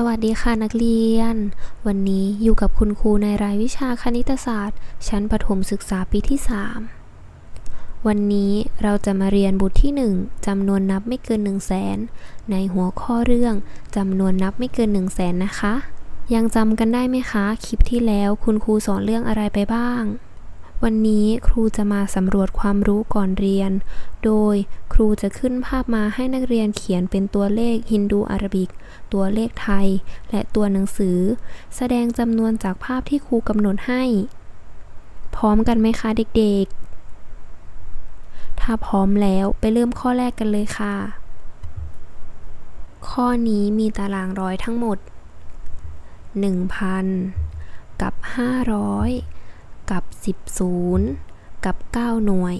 สวัสดีค่ะนักเรียน วันนี้อยู่กับคุณครูในรายวิชาคณิตศาสตร์ ชั้นประถมศึกษาปีที่ 3 วันนี้เราจะมาเรียนบทที่ 1จำนวนนับไม่เกิน 1 0 0 0 0แสนในหัวข้อเรื่องจำนวนนับไม่เกิน 1 0 0 0 0แสนนะคะ ยังจำกันได้ไหมคะ คลิปที่แล้วคุณครูสอนเรื่องอะไรไปบ้าง วันนี้ครูจะมาสำรวจความรู้ก่อนเรียน โดยครูจะขึ้นภาพมาให้นักเรียนเขียนเป็นตัวเลขฮินดูอารบิก ตัวเลขไทย และตัวหนังสือ แสดงจำนวนจากภาพที่ครูกำหนดให้ พร้อมกันไหมคะเด็กๆ ถ้าพร้อมแล้วไปเริ่มข้อแรกกันเลยค่ะ ข้อนี้มีตารางร้อยทั้งหมด 1,000 กับ 500 กับ 10ศูนย์กับ 9 หน่วย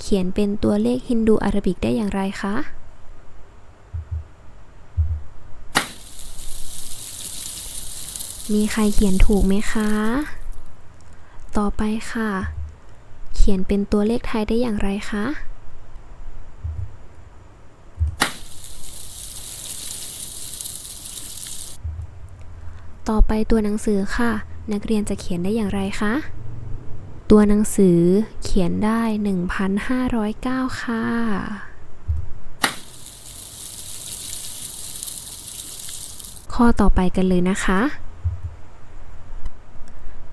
เขียนเป็นตัวเลขฮินดูอารบิกได้อย่างไรคะ มีใครเขียนถูกไหมคะ ต่อไปค่ะ เขียนเป็นตัวเลขไทยได้อย่างไรคะ ต่อไปตัวหนังสือค่ะ นักเรียนจะเขียนได้อย่างไรคะ ตัวหนังสือเขียนได้ 1,509 ค่ะ ข้อต่อไปกันเลยนะคะ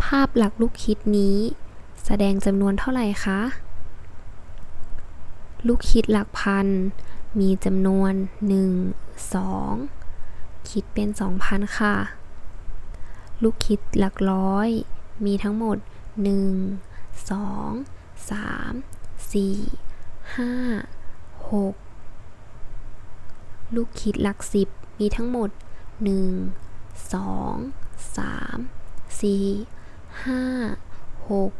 ภาพหลักลูกคิดนี้ แสดงจำนวนเท่าไหร่คะ ลูกคิดหลักพัน มีจำนวน 1 2 คิดเป็น 2,000 ค่ะ ลูกคิดหลักร้อย มีทั้งหมด 1 2 3 4 5 6 ลูกคิดหลักสิบมีทั้งหมด 1 2 3 4 5 6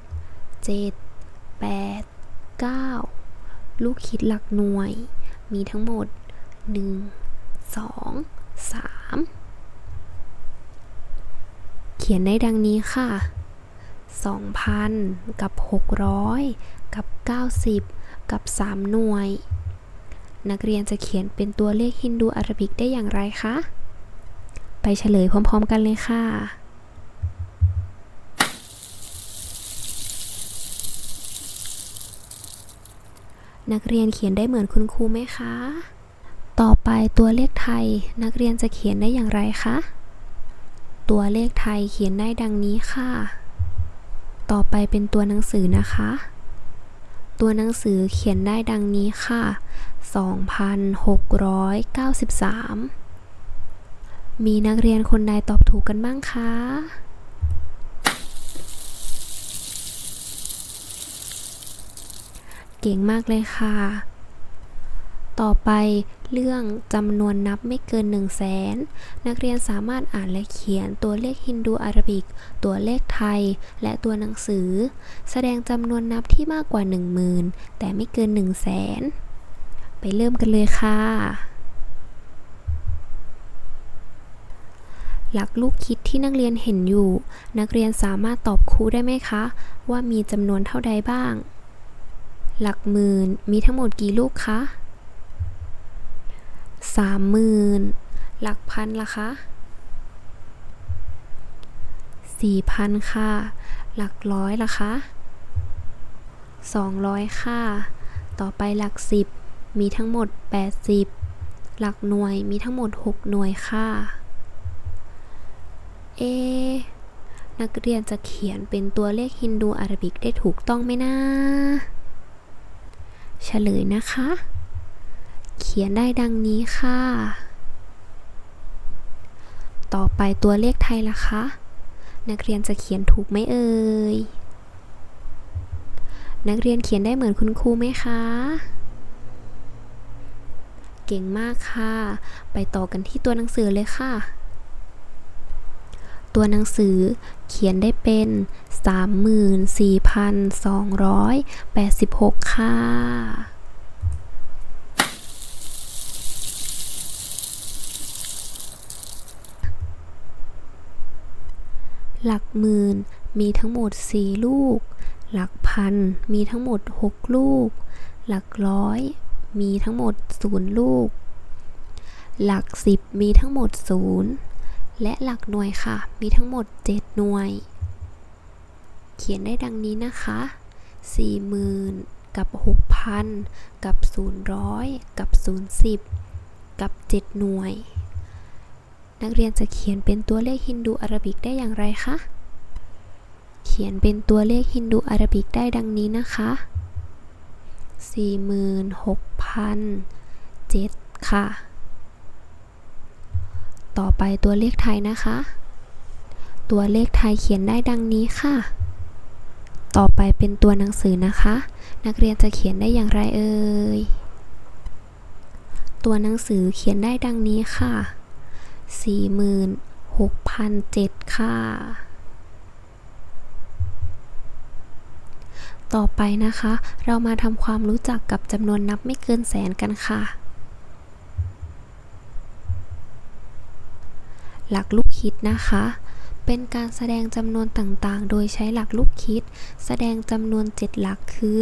7 8 9 ลูกคิดหลักหน่วย มีทั้งหมด 1 2 3 เขียนได้ดังนี้ค่ะ 2,000 กับ 600 กับ 90 กับ 3 หน่วย นักเรียนจะเขียนเป็นตัวเลขฮินดูอารบิกได้อย่างไรคะ ไปเฉลยพร้อมๆกันเลยค่ะนักเรียนเขียนได้เหมือนคุณครูไหมคะ ต่อไปตัวเลขไทยนักเรียนจะเขียนได้อย่างไรคะ ตัวเลขไทยเขียนได้ดังนี้ค่ะ ต่อไปเป็นตัวหนังสือนะคะ ตัวหนังสือเขียนได้ดังนี้ค่ะ 2,693 มีนักเรียนคนใดตอบถูกกันบ้างคะเก่งมากเลยค่ะ ต่อไปเรื่องจำนวนนับไม่เกิน 1 0 0 0 0แสนนักเรียนสามารถอ่านและเขียนตัวเลขฮินดูอารบิก ตัวเลขไทย และตัวหนังสือ แสดงจำนวนนับที่มากกว่า 10,000 แต่ไม่เกิน 1 0 0 0 0แสนไปเริ่มกันเลยค่ะ หลักลูกคิดที่นักเรียนเห็นอยู่ นักเรียนสามารถตอบครูได้ไหมคะ ว่ามีจำนวนเท่าใดบ้าง หลักหมื่นมีทั้งหมดกี่ลูกคะ สามหมื่นหลักพันล่ะคะสี่พันค่ะ หลักร้อยล่ะคะสองร้อยค่ะ ต่อไปหลักสิบมีทั้งหมดแปดสิบหลักหน่วยมีทั้งหมดหกหน่วยค่ะ เอ นักเรียนจะเขียนเป็นตัวเลขฮินดูอารบิกได้ถูกต้องไหมนะ เฉลยนะคะ เขียนได้ดังนี้ค่ะ ต่อไปตัวเลขไทยล่ะคะ นักเรียนจะเขียนถูกไหมเอ่ย นักเรียนเขียนได้เหมือนคุณครูไหมคะ เก่งมากค่ะ ไปต่อกันที่ตัวหนังสือเลยค่ะ ตัวหนังสือเขียนได้เป็น 34,286 ค่ะ หลักหมื่นมีทั้งหมด 4 ลูก หลักพันมีทั้งหมด 6 ลูก หลักร้อยมีทั้งหมด 0 ลูก หลัก 10 มีทั้งหมด 0 และหลักหน่วยค่ะ มีทั้งหมด 7 หน่วย เขียนได้ดังนี้นะคะ 40,000 กับ 6,000 กับ 000 กับ 010 กับ 7 หน่วย นักเรียนจะเขียนเป็นตัวเลขฮินดูอารบิกได้อย่างไรคะ เขียนเป็นตัวเลขฮินดูอารบิกได้ดังนี้นะคะ 46,007 ค่ะ ต่อไปตัวเลขไทยนะคะ ตัวเลขไทยเขียนได้ดังนี้ค่ะ ต่อไปเป็นตัวหนังสือนะคะ นักเรียนจะเขียนได้อย่างไรเอ่ย ตัวหนังสือเขียนได้ดังนี้ค่ะ 46,007 ค่ะ ต่อไปนะคะ เรามาทำความรู้จักกับจำนวนนับไม่เกินแสนกันค่ะ หลักลูกคิดนะคะเป็นการแสดงจำนวนต่างๆ โดยใช้หลักลูกคิด แสดงจำนวน 7 หลักคือ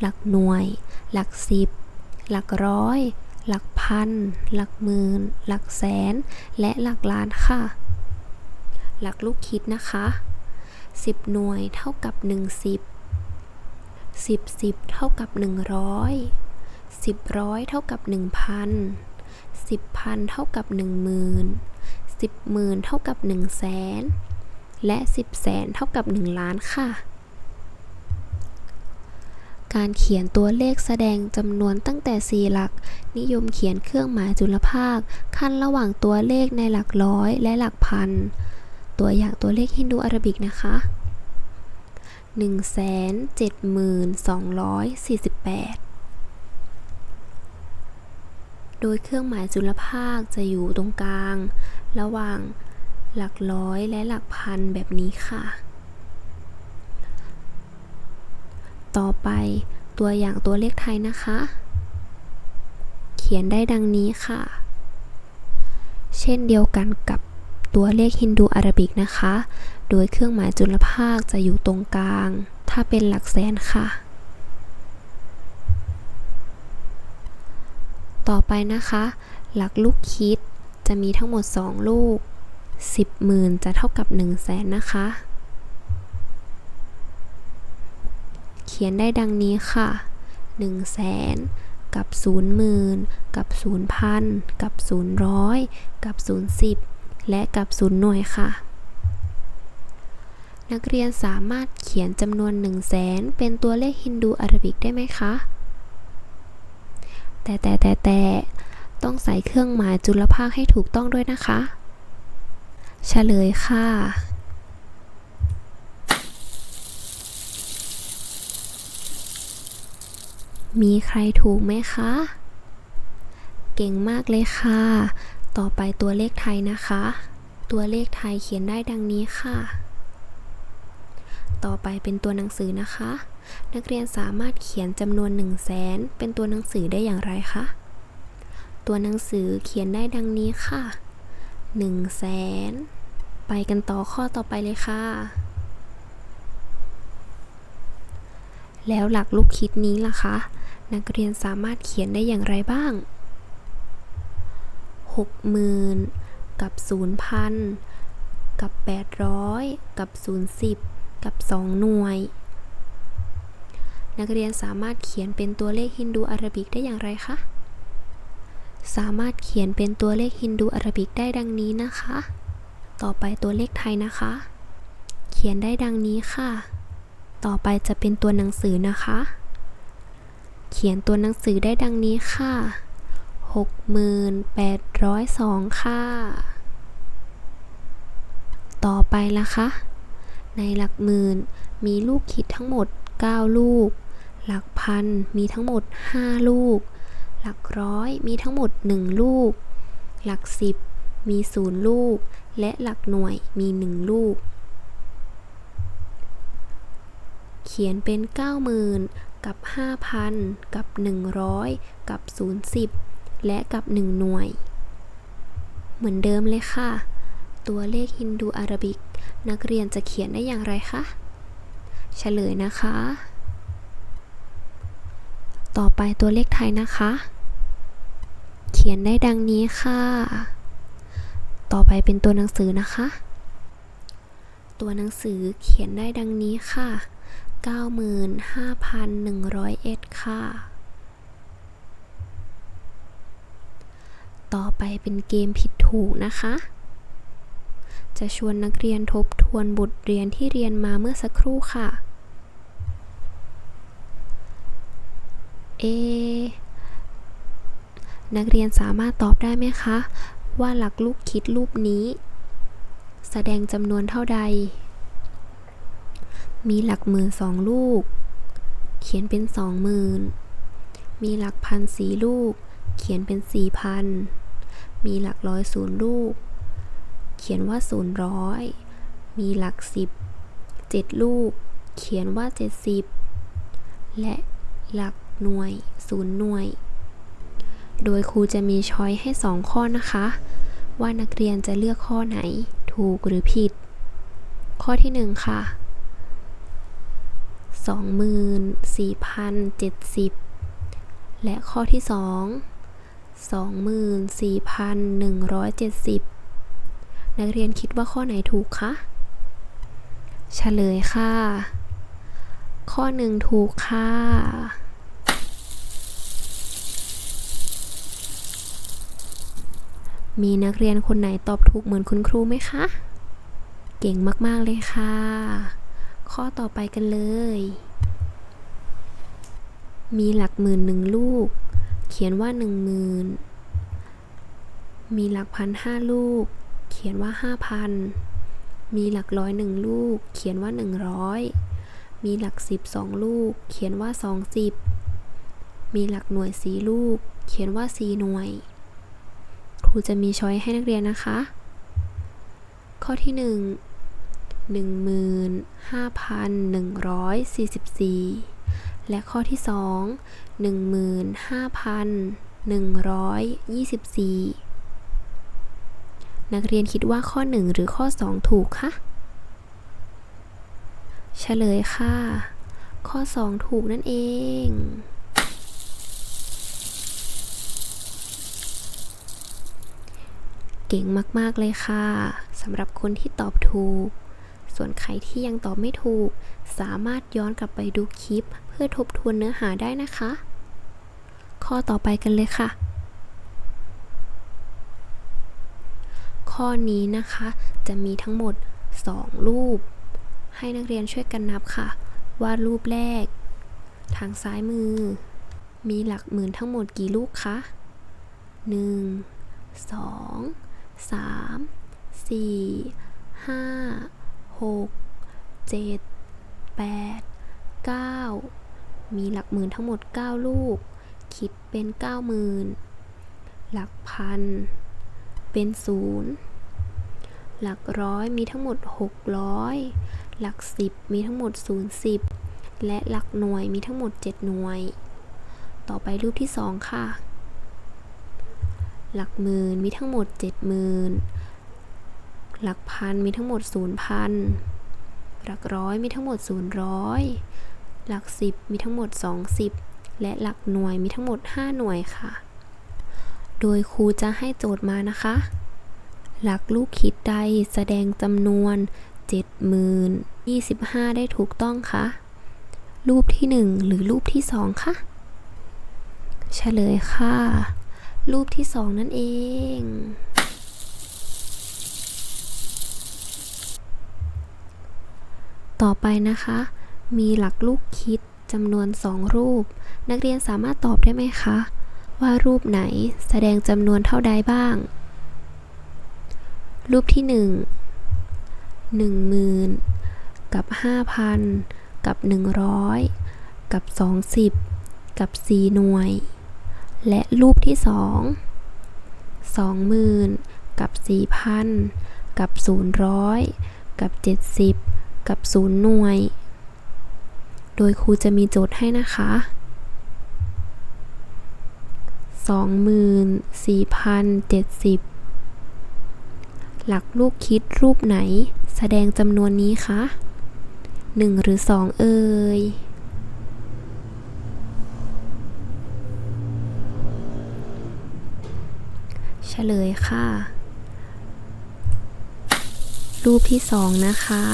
หลักหน่วย หลักสิบหลักร้อย หลักพัน หลักหมื่น หลักแสน และหลักล้านค่ะ หลักลูกคิดนะคะ 10 หน่วยเท่ากับ 1 10 10 10 เท่ากับ 100 10ร้อยเท่ากับ 1,000 10พันเท่ากับ 10,000 10หมื่นเท่ากับ1แสนและ 10แสนเท่ากับ 1 ล้านค่ะ การเขียนตัวเลขแสดงจำนวนตั้งแต่ 4 หลัก นิยมเขียนเครื่องหมายจุลภาค ขั้นระหว่างตัวเลขในหลักร้อยและหลักพัน ตัวอย่างตัวเลขฮินดูอารบิกนะคะ 172,248โดยเครื่องหมายจุลภาคจะอยู่ตรงกลาง ระหว่างหลักร้อยและหลักพันแบบนี้ค่ะ ต่อไปตัวอย่างตัวเลขไทยนะคะ เขียนได้ดังนี้ค่ะ เช่นเดียวกันกับตัวเลขฮินดูอารบิกนะคะ โดยเครื่องหมายจุลภาคจะอยู่ตรงกลาง ถ้าเป็นหลักแสนค่ะ ต่อไปนะคะ หลักลูกคิดจะมีทั้งหมด 2 ลูก 10หมื่นจะเท่ากับ 1 0 0 0 0แสนนะคะ ขียนได้ดังนี้ค่ะ 1 0 0 0 0แสนกับ0หมื่นกับ0พันกับ0ร้อยกับ 0 10 และกับ 0 หน่วยค่ะ นักเรียนสามารถเขียนจำนวน 1 0 0 0 0แสนเป็นตัวเลขฮินดูอารบิกได้ไหมคะ แต่แต่แต่แต่ต้องใส่เครื่องหมายจุลภาคให้ถูกต้องด้วยนะคะ เฉลยค่ะ มีใครถูกไหมคะ เก่งมากเลยค่ะ ต่อไปตัวเลขไทยนะคะ ตัวเลขไทยเขียนได้ดังนี้ค่ะ ต่อไปเป็นตัวหนังสือนะคะ นักเรียนสามารถเขียนจำนวน1 0 0 0 0แสนเป็นตัวหนังสือได้อย่างไรคะ ตัวหนังสือเขียนได้ดังนี้ค่ะ1 0 0 0 0แสนไปกันต่อข้อต่อไปเลยค่ะแล้วหลักลูกคิดนี้ล่ะคะ นักเรียนสามารถเขียนได้อย่างไรบ้าง 60,000 กับ 0,000 กับ 800 กับ 010 กับ 2 หน่วย นักเรียนสามารถเขียนเป็นตัวเลขฮินดูอารบิกได้อย่างไรคะ สามารถเขียนเป็นตัวเลขฮินดูอารบิกได้ดังนี้นะคะ ต่อไปตัวเลขไทยนะคะ เขียนได้ดังนี้ค่ะ ต่อไปจะเป็นตัวหนังสือนะคะ เขียนตัวหนังสือได้ดังนี้ค่ะ 6802 ค่ะ ต่อไปละคะ ในหลักหมื่นมีลูกคิดทั้งหมด 9 ลูก หลักพันมีทั้งหมด 5 ลูก หลักร้อยมีทั้งหมด 1 ลูก หลักสิบมี0ลูก และหลักหน่วยมี 1 ลูก เขียนเป็น 90,000 กับ 5,000 กับ 100 กับ 010 และกับ 1 หน่วย เหมือนเดิมเลยค่ะ ตัวเลขฮินดูอารบิก นักเรียนจะเขียนได้อย่างไรคะเฉลยนะคะ ต่อไปตัวเลขไทยนะคะ เขียนได้ดังนี้ค่ะ ต่อไปเป็นตัวหนังสือนะคะ ตัวหนังสือเขียนได้ดังนี้ค่ะ 95,101 ค่ะ ต่อไปเป็นเกมผิดถูกนะคะ จะชวนนักเรียนทบทวนบทเรียนที่เรียนมาเมื่อสักครู่ค่ะ เอะนักเรียนสามารถตอบได้ไหมคะ ว่าหลักลูกคิดรูปนี้ แสดงจำนวนเท่าใด มีหลักหมื่นสองลูก เขียนเป็นสองหมื่นมีหลักพันสี่ลูก เขียนเป็นสี่พันมีหลักร้อยศูนย์ลูก เขียนว่าศูนย์ร้อยมีหลักสิบเจ็ดลูก เขียนว่าเจ็ดสิบและหลักหน่วยศูนย์หน่วย โดยครูจะมีช้อยให้2ข้อนะคะ ว่านักเรียนจะเลือกข้อไหนถูกหรือผิด ข้อที่1ค่ะ 24,070 และข้อที่ 2 24,170 นักเรียนคิดว่าข้อไหนถูกคะเฉลยค่ะ ข้อ1ถูกค่ะมีนักเรียนคนไหนตอบถูกเหมือนคุณครูไหมคะ เก่งมาก ๆ เลยค่ะ ข้อต่อไปกันเลย มีหลักหมื่นหนึ่งลูก เขียนว่าหนึ่งหมื่นมีหลักพันห้าลูก เขียนว่าห้าพันมีหลักร้อยหนึ่งลูก เขียนว่าหนึ่งร้อยมีหลักสิบสองลูก เขียนว่าสองสิบมีหลักหน่วยสีลูก เขียนว่าสีหน่วย ครูจะมีช้อยให้นักเรียนนะคะ ข้อที่1 15,144 และข้อที่ 2 15,124 นักเรียนคิดว่าข้อ 1 หรือข้อ 2 ถูกคะเฉลยค่ะ ข้อ 2 ถูกนั่นเองเก่งมาก ๆ เลยค่ะ สำหรับคนที่ตอบถูก ส่วนใครที่ยังตอบไม่ถูก สามารถย้อนกลับไปดูคลิป เพื่อทบทวนเนื้อหาได้นะคะ ข้อต่อไปกันเลยค่ะ ข้อนี้นะคะ จะมีทั้งหมด 2 รูป ให้นักเรียนช่วยกันนับค่ะ ว่ารูปแรก ทางซ้ายมือ มีหลักหมื่นทั้งหมดกี่ลูกคะ 1 2 3 4 5 6 7 8 9มีหลักหมื่นทั้งหมด 9 ลูก คิดเป็น 90,000 หลักพัน เป็นศูนย์หลักร้อยมีทั้งหมด 600 หลักสิบมีทั้งหมด 0 10 และหลักหน่วยมีทั้งหมด 7 หน่วย ต่อไปรูปที่ 2 ค่ะ หลักหมื่นมีทั้งหมด 70,000 หลักพันมีทั้งหมด0,000หลักร้อยมีทั้งหมด000หลักสิบมีทั้งหมด20และหลักหน่วยมีทั้งหมด5หน่วยค่ะ โดยครูจะให้โจทย์มานะคะ หลักลูกคิดใดแสดงจำนวน70,025ได้ถูกต้องคะรูปที่1หรือรูปที่2คะเฉลยค่ะ รูปที่2นั่นเอง ต่อไปนะคะ มีหลักลูกคิดจำนวน 2 รูป นักเรียนสามารถตอบได้ไหมคะ ว่ารูปไหนแสดงจำนวนเท่าใดบ้าง รูปที่ 1 10,000 กับ 5,000 กับ 100 กับ 20 กับ 4 หน่วย และรูปที่ 2 20,000 กับ 4,000 กับ 000กับ 70 กับ 0 หน่วย โดยครูจะมีโจทย์ให้นะคะ24,070 หลักลูกคิดรูปไหน แสดงจำนวนนี้คะ 1 หรือ 2 เอ่ยเฉลยค่ะ รูปที่สองนะคะ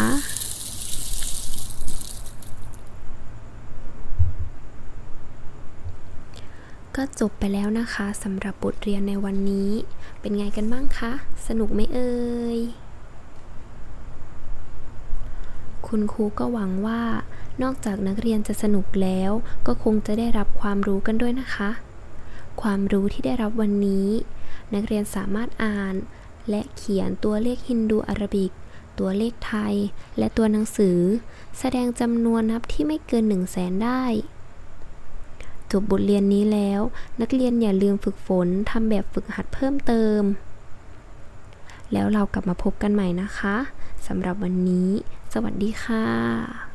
ก็จบไปแล้วนะคะสำหรับบทเรียนในวันนี้ เป็นไงกันบ้างคะ สนุกไหมเอ่ย คุณครูก็หวังว่า นอกจากนักเรียนจะสนุกแล้ว ก็คงจะได้รับความรู้กันด้วยนะคะ ความรู้ที่ได้รับวันนี้ นักเรียนสามารถอ่าน และเขียนตัวเลขฮินดูอาราบิก ตัวเลขไทย และตัวหนังสือ แสดงจำนวนนับที่ไม่เกิน1 0 0 0 0แสนได้ จบบทเรียนนี้แล้ว นักเรียนอย่าลืมฝึกฝนทำแบบฝึกหัดเพิ่มเติม แล้วเรากลับมาพบกันใหม่นะคะสำหรับวันนี้ สวัสดีค่ะ